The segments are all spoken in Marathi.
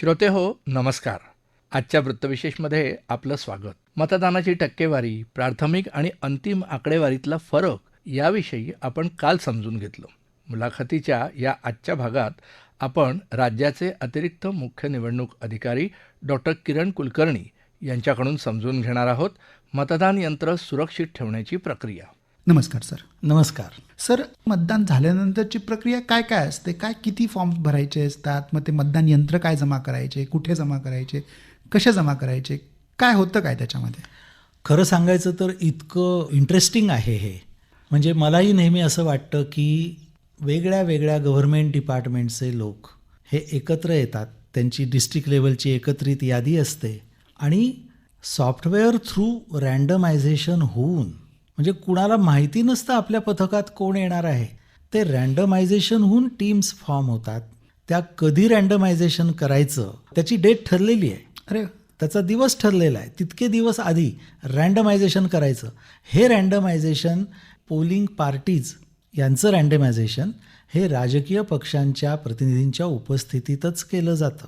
श्रोते हो नमस्कार. आजच्या वृत्तविशेषमध्ये आपलं स्वागत. मतदानाची टक्केवारी प्राथमिक आणि अंतिम आकडेवारीतला फरक याविषयी आपण काल समजून घेतलं. मुलाखतीच्या या आजच्या भागात आपण राज्याचे अतिरिक्त मुख्य निवडणूक अधिकारी डॉक्टर किरण कुलकर्णी यांच्याकडून समजून घेणार आहोत मतदान यंत्र सुरक्षित ठेवण्याची प्रक्रिया. नमस्कार सर. नमस्कार. सर मतदान झाल्यानंतरची प्रक्रिया काय काय असते? काय किती फॉर्म्स भरायचे असतात? मग ते मतदान यंत्र काय जमा करायचे? कुठे जमा करायचे? कसे जमा करायचे? काय होतं काय त्याच्यामध्ये? खरं सांगायचं तर इतकं इंटरेस्टिंग आहे हे. म्हणजे मलाही नेहमी असं वाटतं की वेगळ्या वेगळ्या गव्हर्मेंट डिपार्टमेंटचे लोक हे एकत्र येतात. त्यांची डिस्ट्रिक्ट लेवलची एकत्रित यादी असते. आणि सॉफ्टवेअर थ्रू रँडमायझेशन होऊन म्हणजे कुणाला माहिती नसतं आपल्या पथकात कोण येणार आहे. ते रँडमायझेशन होऊन टीम्स फॉर्म होतात. त्या कधी रँडमायझेशन करायचं त्याची डेट ठरलेली आहे. अरे. त्याचा दिवस ठरलेला आहे. तितके दिवस आधी रँडमायझेशन करायचं. हे रँडमायझेशन पोलिंग पार्टीज यांचं रँडमायझेशन हे राजकीय पक्षांच्या प्रतिनिधींच्या उपस्थितीतच केलं जातं.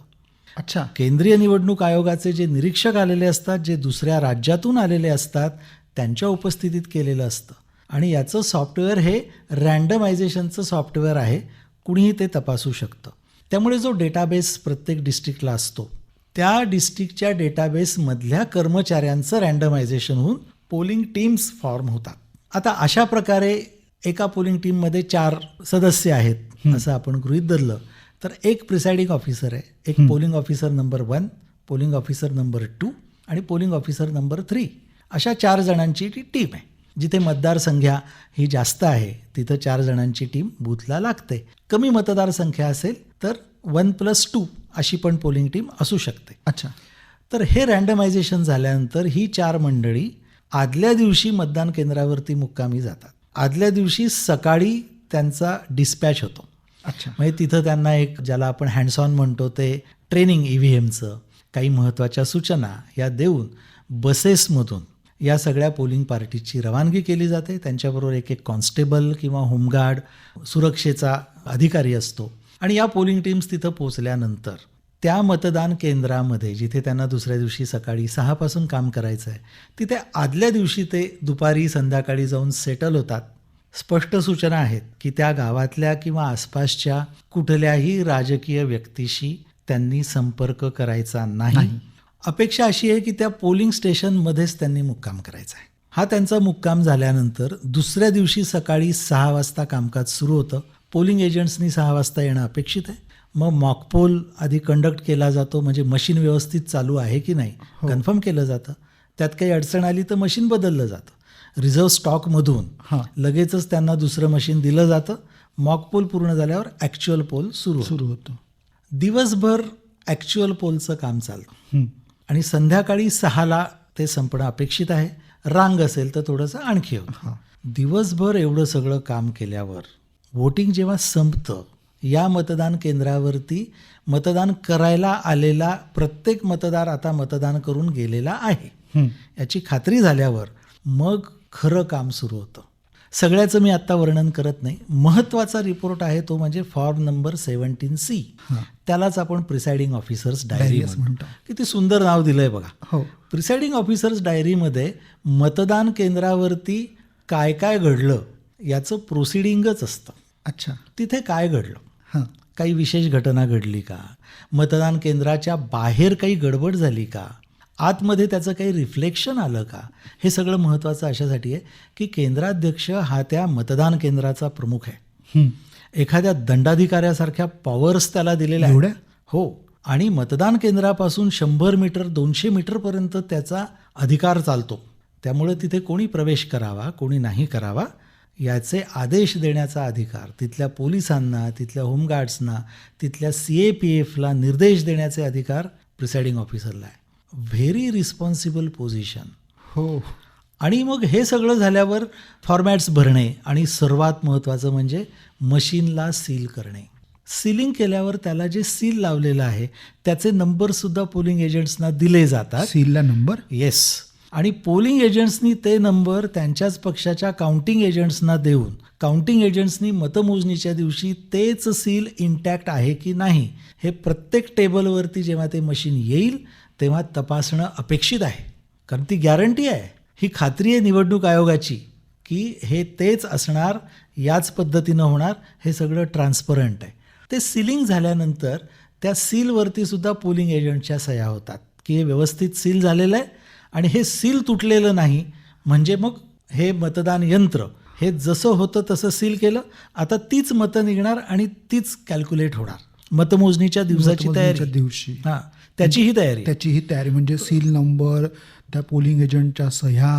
अच्छा. केंद्रीय निवडणूक आयोगाचे जे निरीक्षक आलेले असतात जे दुसऱ्या राज्यातून आलेले असतात त्यांच्या उपस्थितीत केलेलं असतं. आणि याचं सॉफ्टवेअर हे रँडमायझेशनचं सॉफ्टवेअर आहे कुणीही ते तपासू शकतं. त्यामुळे जो डेटाबेस प्रत्येक डिस्ट्रिक्टला असतो त्या डिस्ट्रिक्टच्या डेटाबेसमधल्या कर्मचाऱ्यांचं रँडमायझेशन होऊन पोलिंग टीम्स फॉर्म होतात. आता अशा प्रकारे एका पोलिंग टीममध्ये चार सदस्य आहेत असं आपण गृहीत धरलं. तर एक प्रिसाइडिंग ऑफिसर आहे एक polling officer number one polling officer number two आणि पोलिंग ऑफिसर नंबर थ्री. अशा चार जणांची ती टीम आहे. जिथे मतदारसंख्या ही जास्त आहे तिथं चार जणांची टीम बूथला लागते. कमी मतदारसंख्या असेल तर वन प्लस टू अशी पण पोलिंग टीम असू शकते. अच्छा. तर हे रँडमायझेशन झाल्यानंतर ही चार मंडळी आदल्या दिवशी मतदान केंद्रावरती मुक्कामी जातात. आदल्या दिवशी सकाळी त्यांचा डिस्पॅच होतो. अच्छा. म्हणजे तिथं त्यांना एक ज्याला आपण हँड्स ऑन म्हणतो ते ट्रेनिंग ई व्ही एमचं काही महत्त्वाच्या सूचना या देऊन बसेसमधून या सगळ्या पोलिंग पार्टीची रवानगी केली जाते. त्यांच्याबरोबर एक एक कॉन्स्टेबल किंवा होमगार्ड सुरक्षेचा अधिकारी असतो. आणि या पोलिंग टीम्स तिथं पोचल्यानंतर त्या मतदान केंद्रामध्ये जिथे त्यांना दुसऱ्या दिवशी सकाळी सहापासून काम करायचं आहे तिथे आदल्या दिवशी ते दुपारी संध्याकाळी जाऊन सेटल होतात. स्पष्ट सूचना आहेत की त्या गावातल्या किंवा आसपासच्या कुठल्याही राजकीय व्यक्तीशी त्यांनी संपर्क करायचा नाही. अपेक्षा अशी आहे की त्या पोलिंग स्टेशनमध्येच त्यांनी मुक्काम करायचा आहे. हा त्यांचा मुक्काम झाल्यानंतर दुसऱ्या दिवशी सकाळी सहा वाजता कामकाज सुरू होतं. पोलिंग एजंट्सनी सहा वाजता येणं अपेक्षित आहे. मग मॉकपोल आधी कंडक्ट केला जातो म्हणजे मशीन व्यवस्थित चालू आहे की नाही कन्फर्म केलं जातं. त्यात काही अडचण आली तर मशीन बदललं जातं. रिझर्व्ह स्टॉकमधून हां. लगेचच त्यांना दुसरं मशीन दिलं जातं. मॉक पोल पूर्ण झाल्यावर ॲक्च्युअल पोल सुरू. सुरू होतो. दिवसभर ॲक्च्युअल पोलचं काम चालतं. हं. आणि संध्याकाळी सहाला ते संपणं अपेक्षित आहे रांग असेल तर थोडंसं आणखी. होतं दिवसभर एवढं सगळं काम केल्यावर वोटिंग जेव्हा संपतं या मतदान केंद्रावरती मतदान करायला आलेला प्रत्येक मतदार आता मतदान करून गेलेला आहे. याची खात्री झाल्यावर मग खरं काम सुरू होतं सगळ्याचं मी आत्ता वर्णन करत नाही. महत्त्वाचा रिपोर्ट आहे तो म्हणजे फॉर्म नंबर सेवन्टीन सी. त्यालाच आपण प्रिसाइडिंग ऑफिसर्स डायरी म्हणतो. किती सुंदर नाव दिलंय बघा. हो. प्रिसाइडिंग ऑफिसर्स डायरीमध्ये मतदान केंद्रावरती काय काय घडलं याचं प्रोसिडिंगच असतं. अच्छा. तिथे काय घडलं? हां. काही विशेष घटना घडली का? मतदान केंद्राच्या बाहेर काही गडबड झाली का? आतमध्ये त्याचं काही रिफ्लेक्शन आलं का हे सगळं महत्त्वाचं अशासाठी आहे की केंद्राध्यक्ष हा त्या मतदान केंद्राचा प्रमुख आहे. एखाद्या दंडाधिकाऱ्यासारख्या पॉवर्स त्याला दिलेल्या. एवढ्या? हो आणि मतदान केंद्रापासून शंभर मीटर दोनशे मीटरपर्यंत त्याचा अधिकार चालतो त्यामुळे तिथे कोणी प्रवेश करावा कोणी नाही करावा याचे आदेश देण्याचा अधिकार तिथल्या पोलिसांना तिथल्या होमगार्ड्सना तिथल्या सी ए पी एफला निर्देश देण्याचे अधिकार प्रिसाइडिंग ऑफिसरला आहे व्हेरी रिस्पॉन्सिबल पोझिशन हो. आणि मग हे सगळं झाल्यावर फॉर्मॅट्स भरणे आणि सर्वात महत्त्वाचं म्हणजे मशीनला सील करणे. सीलिंग केल्यावर त्याला जे सील लावलेलं आहे त्याचे नंबरसुद्धा पोलिंग एजंट्सना दिले जातात. सीलला नंबर येस आणि पोलिंग एजंट्सनी ते नंबर त्यांच्याच पक्षाच्या काउंटिंग एजंट्सना देऊन काउंटिंग एजंट्सनी मतमोजणीच्या दिवशी तेच सील इंटॅक्ट आहे की नाही हे प्रत्येक टेबलवरती जेव्हा ते मशीन येईल तेव्हा तपासणं अपेक्षित आहे. कारण ती गॅरंटी आहे. ही खात्री आहे निवडणूक आयोगाची की हे तेच असणार याच पद्धतीनं होणार हे सगळं ट्रान्सपरंट आहे. ते सिलिंग झाल्यानंतर त्या सीलवरती सुद्धा पोलिंग एजंटच्या सह्या होतात की हे व्यवस्थित सील झालेलं आहे आणि हे सील तुटलेलं नाही. म्हणजे मग हे मतदान यंत्र हे जसं होतं तसं सील केलं. आता तीच मतं निघणार आणि तीच कॅल्क्युलेट होणार. मतमोजणीच्या दिवसाची तयारी. दिवशी. हां. त्याचीही तयारी त्याची ही तयारी म्हणजे सील नंबर त्या पोलिंग एजंटच्या सह्या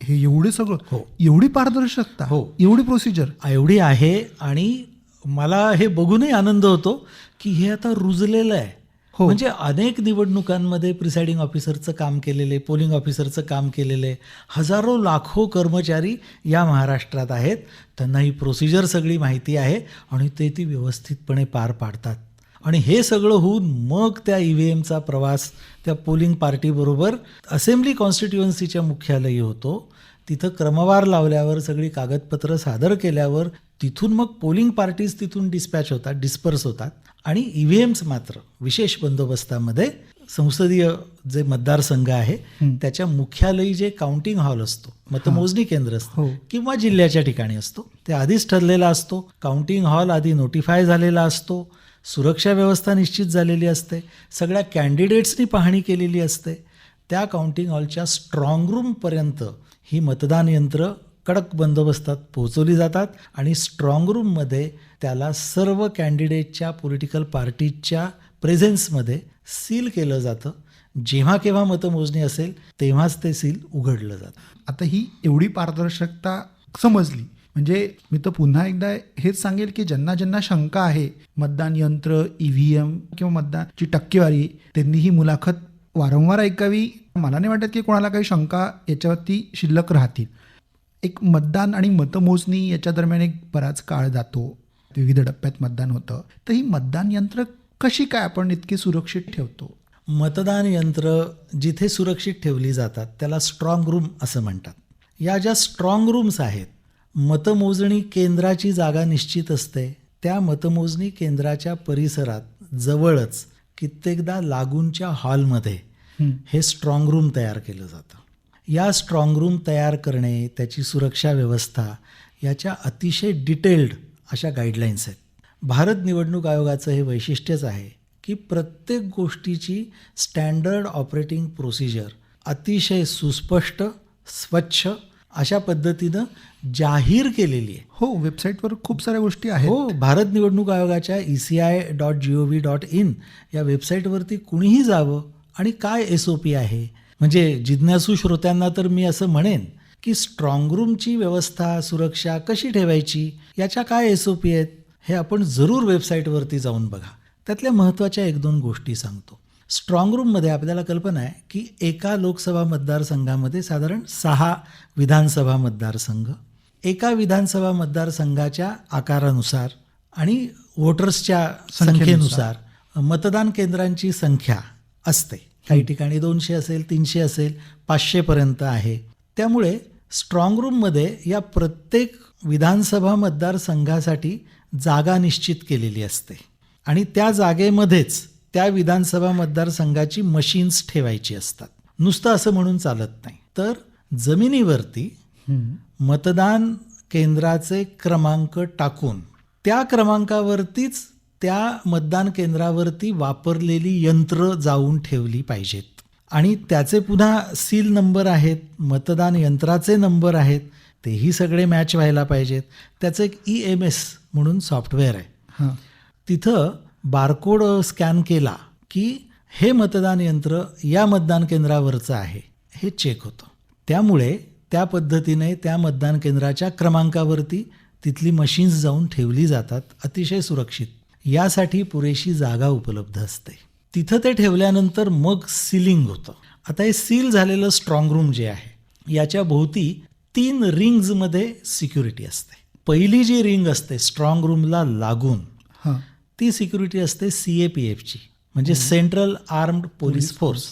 हे एवढे सगळं हो. एवढी पारदर्शकता हो. एवढी प्रोसिजर एवढी आहे आणि मला हे बघूनही आनंद होतो की हे आता रुजलेलं आहे हो. म्हणजे अनेक निवडणुकांमध्ये प्रिसाइडिंग ऑफिसरचं काम केलेले पोलिंग ऑफिसरचं काम केलेले हजारो लाखो कर्मचारी या महाराष्ट्रात आहेत त्यांना ही प्रोसिजर सगळी माहिती आहे आणि ते ती व्यवस्थितपणे पार पाडतात आणि हे सगळं होऊन मग त्या ई व्ही एमचा प्रवास त्या पोलिंग पार्टीबरोबर असेंब्ली कॉन्स्टिट्युएन्सीच्या मुख्यालयी होतो. तिथं क्रमवार लावल्यावर सगळी कागदपत्र सादर केल्यावर तिथून मग पोलिंग पार्टीज तिथून डिस्पॅच होतात डिस्पर्स होतात. आणि ई व्ही एम्स मात्र विशेष बंदोबस्तामध्ये संसदीय जे मतदारसंघ आहे त्याच्या मुख्यालयी जे काउंटिंग हॉल असतो मतमोजणी केंद्र असतं हो. किंवा जिल्ह्याच्या ठिकाणी असतो. ते आधीच ठरलेला असतो. काउंटिंग हॉल आधी नोटिफाय झालेला असतो. सुरक्षा व्यवस्था निश्चित झालेली असते. सगळ्या कॅन्डिडेट्सनी पाहणी केलेली असते. त्या काउंटिंग हॉलच्या स्ट्रॉंगरूमपर्यंत ही मतदान यंत्र कडक बंदोबस्तात पोहोचवली जातात आणि स्ट्रॉंगरूममध्ये त्याला सर्व कॅन्डिडेटच्या पॉलिटिकल पार्टीच्या प्रेझेन्समध्ये सील केलं जातं. जेव्हा केव्हा मतमोजणी असेल तेव्हाच ते सील उघडलं जातं. आता ही एवढी पारदर्शकता समजली. म्हणजे मी तर पुन्हा एकदा हेच सांगेल की ज्यांना ज्यांना शंका आहे मतदान यंत्र ई व्ही एम किंवा मतदानची टक्केवारी त्यांनी ही मुलाखत वारंवार ऐकावी. मला नाही वाटत की कोणाला काही शंका याच्यावरती शिल्लक राहतील. एक मतदान आणि मतमोजणी याच्या दरम्यान एक बराच काळ जातो. विविध टप्प्यात मतदान होतं. तर ही मतदान यंत्र कशी काय आपण इतकी सुरक्षित ठेवतो? मतदान यंत्र जिथे सुरक्षित ठेवली जातात त्याला स्ट्रॉंग रूम असं म्हणतात. या ज्या स्ट्रॉंग रूम्स आहेत मतमोजणी केंद्राची जागा निश्चित असते. त्या मतमोजणी केंद्राच्या परिसरात जवळच कित्येकदा लागूनच्या हॉलमध्ये हे. स्ट्रॉंग रूम तयार केलं जातं. या स्ट्रॉंग रूम तयार करणे त्याची सुरक्षा व्यवस्था याच्या अतिशय डिटेल्ड अशा गाईडलाईन्स आहेत. भारत निवडणूक आयोगाचं हे वैशिष्ट्यच आहे की प्रत्येक गोष्टीची स्टँडर्ड ऑपरेटिंग प्रोसिजर अतिशय सुस्पष्ट स्वच्छ अशा पद्धतीनं जाहीर केलेली आहे. हो वेबसाईटवर खूप साऱ्या गोष्टी आहेत. हो भारत निवडणूक आयोगाच्या E C I dot G O V dot in या वेबसाईटवरती कुणीही जावं आणि काय एस ओ पी आहे? म्हणजे जिज्ञासू श्रोत्यांना तर मी असं म्हणेन की स्ट्रॉंग रूमची व्यवस्था सुरक्षा कशी ठेवायची? याच्या काय एस ओ पी आहेत? हे आपण जरूर वेबसाईटवरती जाऊन बघा. त्यातल्या महत्त्वाच्या एक दोन गोष्टी सांगतो. स्ट्रॉंग रूममध्ये आपल्याला कल्पना आहे की एका लोकसभा मतदारसंघामध्ये साधारण सहा विधानसभा मतदारसंघ एका विधानसभा मतदारसंघाच्या आकारानुसार आणि वोटर्सच्या संख्येनुसार मतदान केंद्रांची संख्या असते. काही ठिकाणी दोनशे असेल तीनशे असेल पाचशेपर्यंत आहे. त्यामुळे स्ट्रॉंग रूममध्ये या प्रत्येक विधानसभा मतदारसंघासाठी जागा निश्चित केलेली असते. आणि त्या जागेमध्येच त्या विधानसभा मतदारसंघाची मशीन्स ठेवायची असतात. नुसतं असं म्हणून चालत नाही. तर जमिनीवरती मतदान केंद्राचे क्रमांक टाकून त्या क्रमांकावरतीच त्या मतदान केंद्रावरती वापरलेली यंत्र जाऊन ठेवली पाहिजेत. आणि त्याचे पुन्हा सील नंबर आहेत मतदान यंत्राचे नंबर आहेत तेही सगळे मॅच व्हायला पाहिजेत. त्याचं एक ई एम एस म्हणून सॉफ्टवेअर आहे. तिथं बारकोड स्कॅन केला की हे मतदान यंत्र या मतदान केंद्रावरचं आहे हे चेक होतं. त्यामुळे त्या पद्धतीने त्या मतदान केंद्राच्या क्रमांकावरती तिथली मशीन्स जाऊन ठेवली जातात अतिशय सुरक्षित. यासाठी पुरेशी जागा उपलब्ध असते. तिथं ते ठेवल्यानंतर मग सीलिंग होतं. आता हे सील झालेलं स्ट्रॉंग रूम जे आहे याच्या भोवती तीन रिंग्जमध्ये सिक्युरिटी असते. पहिली जी रिंग असते स्ट्रॉंग रूमला लागून हां. ती सिक्युरिटी असते सी ए पी एफची म्हणजे सेंट्रल आर्म्ड पोलीस फोर्स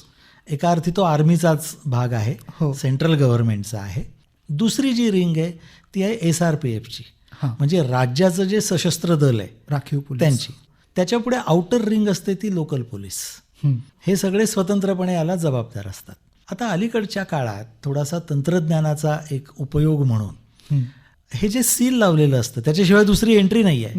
एका अर्थी तो आर्मीचाच भाग आहे हो. सेंट्रल गव्हर्नमेंटचा आहे दुसरी जी रिंग आहे ती आहे एस आर पी एफची. म्हणजे राज्याचं जे सशस्त्र दल आहे राखीव पोलीस त्यांची त्याच्या पुढे आउटर रिंग असते ती लोकल पोलीस हं. सगळे स्वतंत्रपणे याला जबाबदार असतात आता अलीकडच्या काळात थोडासा तंत्रज्ञानाचा एक उपयोग म्हणून हं. जे सील लावलेलं असतं त्याच्याशिवाय दुसरी एंट्री नाही आहे.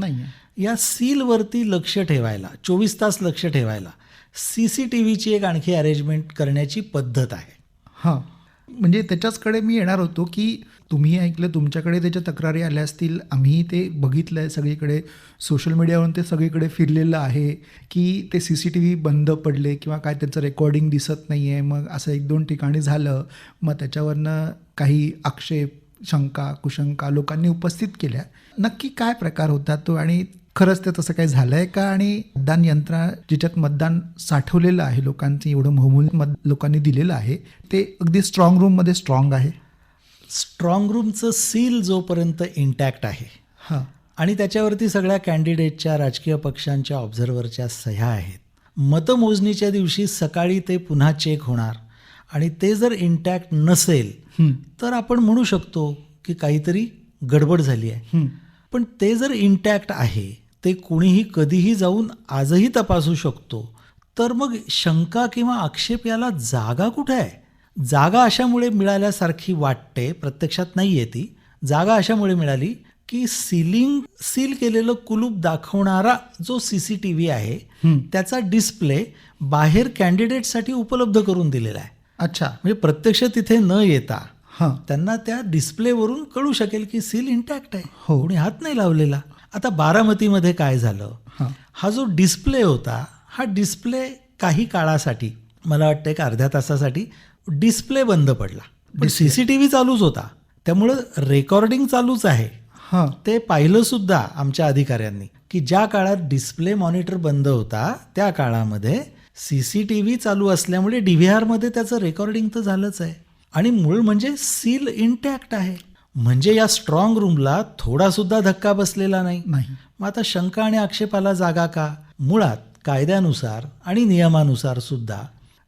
या सीलवरती लक्ष ठेवायला चोवीस तास लक्ष ठेवायला सी सी टी व्हीची एक आणखी अरेंजमेंट करण्याची पद्धत आहे. हां. म्हणजे त्याच्याचकडे मी येणार होतो की तुम्ही ऐकलं तुमच्याकडे त्याच्या तक्रारी आल्या असतील आम्ही ते बघितलं आहे सगळीकडे सोशल मीडियावरून ते सगळीकडे फिरलेलं आहे की ते सी सी टी व्ही बंद पडले किंवा काय त्याचं रेकॉर्डिंग दिसत नाही आहे मग असं एक दोन ठिकाणी झालं मग त्याच्यावरनं काही आक्षेप शंका कुशंका लोकांनी उपस्थित केल्या. नक्की काय प्रकार होता तो आणि खरंच ते तसं काही झालं आहे का? आणि मतदान यंत्रा ज्याच्यात मतदान साठवलेलं आहे लोकांचं एवढं मोहमूल मत लोकांनी दिलेलं आहे ते अगदी स्ट्रॉंग रूममध्ये स्ट्रॉंग आहे. स्ट्रॉंग रूमचं सील जोपर्यंत इंटॅक्ट आहे हां. आणि त्याच्यावरती सगळ्या कॅन्डिडेटच्या राजकीय पक्षांच्या ऑब्झर्व्हरच्या सह्या आहेत. मतमोजणीच्या दिवशी सकाळी ते पुन्हा चेक होणार आणि ते जर इंटॅक्ट नसेल हं. तर आपण म्हणू शकतो की काहीतरी गडबड झाली आहे. पण ते जर इंटॅक्ट आहे ते कोणीही कधीही जाऊन आजही तपासू शकतो. तर मग शंका किंवा आक्षेप याला जागा कुठे आहे? जागा अशामुळे मिळाल्यासारखी वाटते प्रत्यक्षात नाही आहे ती. जागा अशामुळे मिळाली की सीलिंग सील केलेलं कुलूप दाखवणारा जो सी सी टी व्ही आहे. त्याचा डिस्प्ले बाहेर कॅन्डिडेटसाठी उपलब्ध करून दिलेला आहे. अच्छा. म्हणजे प्रत्यक्ष तिथे न येता हां. त्यांना त्या डिस्प्लेवरून कळू शकेल की सील इंटॅक्ट आहे. हो. कोणी हात नाही लावलेला. आता बारामतीमध्ये काय झालं? हां. जो डिस्प्ले होता हा डिस्प्ले काही काळासाठी मला वाटतं एक अर्ध्या तासासाठी डिस्प्ले बंद पडला. पण सी सी टी व्ही चालूच होता. त्यामुळं रेकॉर्डिंग चालूच आहे. हां. ते पाहिलं सुद्धा आमच्या अधिकाऱ्यांनी की ज्या काळात डिस्प्ले मॉनिटर बंद होता त्या काळामध्ये सी सी टी व्ही चालू असल्यामुळे डी व्ही आरमध्ये त्याचं रेकॉर्डिंग तर झालंच आहे. आणि मूळ म्हणजे सील इंटॅक्ट आहे. म्हणजे या स्ट्रॉंग रूमला थोडा सुद्धा धक्का बसलेला नाही. नाही. मग आता शंका आणि आक्षेपाला जागा का? मुळात कायद्यानुसार आणि नियमानुसार सुद्धा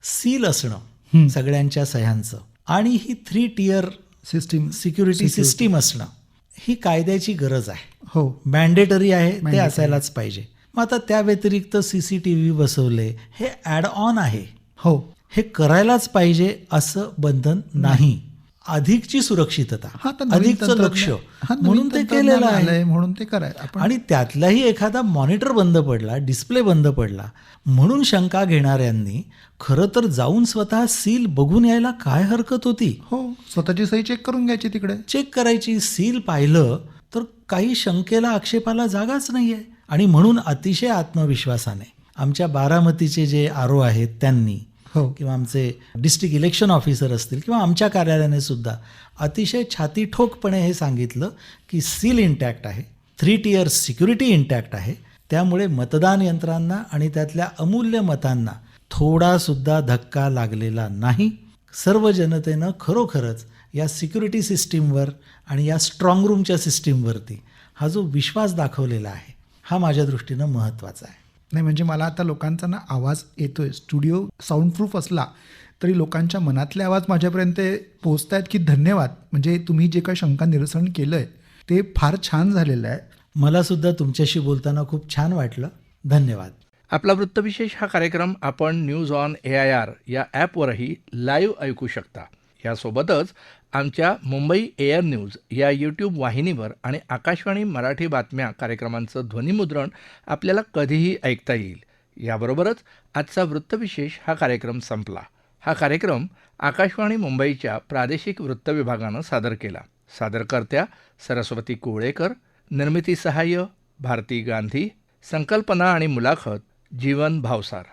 सील असणं सगळ्यांच्या सह्यांचं. आणि ही three tier system security system असणं ही कायद्याची गरज आहे. हो. मॅन्डेटरी आहे ते असायलाच पाहिजे. मग आता त्या व्यतिरिक्त सी सी टी व्ही बसवले हे ॲड ऑन आहे. हो. हे करायलाच पाहिजे असं बंधन नाही. अधिकची सुरक्षितता हा अधिकचं लक्ष. म्हणून ते केलेलं आहे. म्हणून ते कराय आपण आणि त्यातलाही एखादा मॉनिटर बंद पडला डिस्प्ले बंद पडला म्हणून शंका घेणाऱ्यांनी खरं तर जाऊन स्वतः सील बघून यायला काय हरकत होती? हो स्वतःची सही चेक करून घ्यायची तिकडे. चेक करायची सील पाहिलं तर काही शंकेला आक्षेपाला जागाच नाही आहे आणि म्हणून अतिशय आत्मविश्वासाने आमच्या बारामतीचे जे आरो आहेत त्यांनी हो. किंवा आमचे डिस्ट्रिक्ट इलेक्शन ऑफिसर असतील किंवा आमच्या कार्यालयाने सुद्धा अतिशय छाती ठोकपणे हे सांगितलं की सील इंटॅक्ट आहे थ्री टियर सिक्युरिटी इंटॅक्ट आहे. त्यामुळे मतदान यंत्रांना आणि त्यातल्या अमूल्य मतांना थोडासुद्धा धक्का लागलेला नाही. सर्व जनतेनं खरोखरच या सिक्युरिटी सिस्टीमवर आणि या स्ट्रॉंग रूमच्या सिस्टीमवरती हा जो विश्वास दाखवलेला आहे हा माझ्या दृष्टीनं महत्त्वाचा आहे. नाही म्हणजे मला आता लोकांचा ना आवाज येतोय. स्टुडिओ साऊंड प्रूफ असला तरी लोकांच्या मनातले आवाज माझ्यापर्यंत पोचत आहेत की धन्यवाद. म्हणजे तुम्ही जे काही शंका निरसन केलं आहे ते फार छान झालेलं आहे. मला सुद्धा तुमच्याशी बोलताना खूप छान वाटलं. धन्यवाद. आपला वृत्तविशेष हा कार्यक्रम आपण news on A I R या ॲपवरही लाईव्ह ऐकू शकता. यासोबतच आमच्या मुंबई एअर न्यूज या यूट्यूब वाहिनीवर आणि आकाशवाणी मराठी बातम्या कार्यक्रमांचं ध्वनिमुद्रण आपल्याला कधीही ऐकता येईल. याबरोबरच आजचा वृत्तविशेष हा कार्यक्रम संपला. हा कार्यक्रम आकाशवाणी मुंबईच्या प्रादेशिक वृत्त विभागानं सादर केला. सादरकर्त्या सरस्वती कोळेकर निर्मिती सहाय्य भारती गांधी संकल्पना आणि मुलाखत जीवन भावसार.